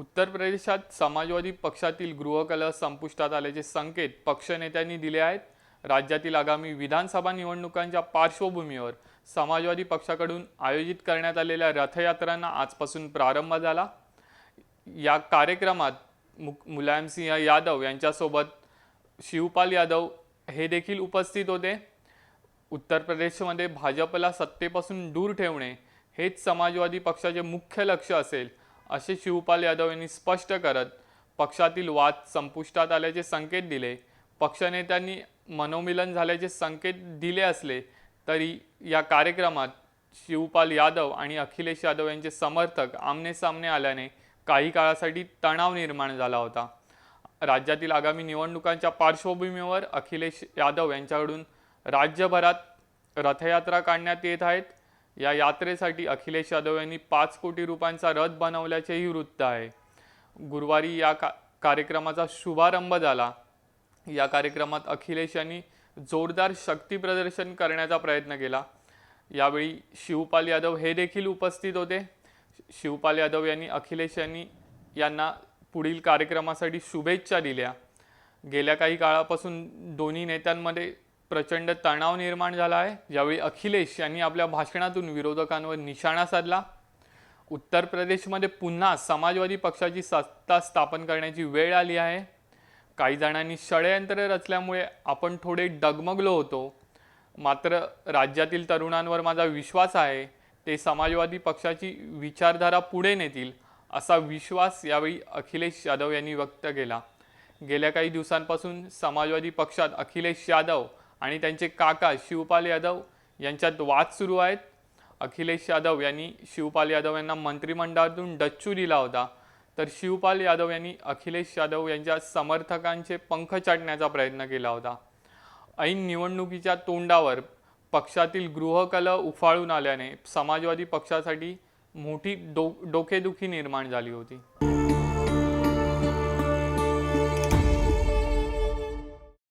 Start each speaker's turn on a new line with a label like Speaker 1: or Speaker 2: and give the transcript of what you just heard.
Speaker 1: उत्तर प्रदेशात समाजवादी पक्षातील गृहकलह संपुष्टात आल्याचे संकेत पक्षनेत्यांनी दिले आहेत. राज्यातील आगामी विधानसभा निवडणुकांच्या पार्श्वभूमीवर समाजवादी पक्षाकडून आयोजित करण्यात आलेल्या रथयात्रांना आजपासून प्रारंभ झाला. या कार्यक्रमात मु मुलायमसिंह यादव यांच्यासोबत शिवपाल यादव हे देखील उपस्थित होते. उत्तर प्रदेशमध्ये भाजपला सत्तेपासून दूर ठेवणे हेच समाजवादी पक्षाचे मुख्य लक्ष असेल. असे शिवपाल यादव यांनी स्पष्ट करत पक्षातील वाद संपुष्टात आल्याचे संकेत दिले. पक्षनेत्यांनी मनोमिलन झाल्याचे संकेत दिले असले तरी या कार्यक्रमात शिवपाल यादव आणि अखिलेश यादव यांचे समर्थक आमने सामने आल्याने काही काळासाठी तणाव निर्माण झाला होता. राज्यातील आगामी निवडणुकांच्या पार्श्वभूमीवर अखिलेश यादव यांच्याकडून राज्यभरात रथयात्रा काढण्यात येत आहेत. या यात्रेसाठी अखिलेश यादव यांनी पाच कोटी रुपयांचा रथ बनवल्याचेही वृत्त आहे. गुरुवारी या का कार्यक्रमाचा शुभारंभ झाला. या कार्यक्रमात अखिलेश यांनी जोरदार शक्ती प्रदर्शन करण्याचा प्रयत्न केला. यावेळी शिवपाल यादव हे देखील उपस्थित होते. शिवपाल यादव यांनी अखिलेश यांनी यांना पुढील कार्यक्रमासाठी शुभेच्छा दिल्या. गेल्या काही काळापासून दोन्ही नेत्यांमध्ये प्रचंड तणाव निर्माण झाला आहे. यावेळी अखिलेश यांनी आपल्या भाषणातून विरोधकांवर निशाणा साधला उत्तर प्रदेशमध्ये पुन्हा समाजवादी पक्षाची सत्ता स्थापन करण्याची वेळ आली आहे. काही जणांनी षडयंत्र रचल्यामुळे आपण थोडे डगमगलो होतो. मात्र राज्यातील तरुणांवर माझा विश्वास आहे ते समाजवादी पक्षाची विचारधारा पुढे नेतील असा विश्वास यावेळी अखिलेश यादव यांनी व्यक्त केला. गेल्या काही दिवसांपासून समाजवादी पक्षात अखिलेश यादव आणि त्यांचे काका शिवपाल यादव यांच्यात वाद सुरू आहेत. अखिलेश यादव यांनी शिवपाल यादव यांना मंत्रिमंडळातून डच्चू दिला होता. तर शिवपाल यादव यांनी अखिलेश यादव यांच्या समर्थकांचे पंख चाटण्याचा प्रयत्न केला होता. ऐन निवडणुकीच्या तोंडावर पक्षातील गृहकला उफाळून आल्याने समाजवादी पक्षासाठी मोठी डो डोकेदुखी निर्माण झाली होती.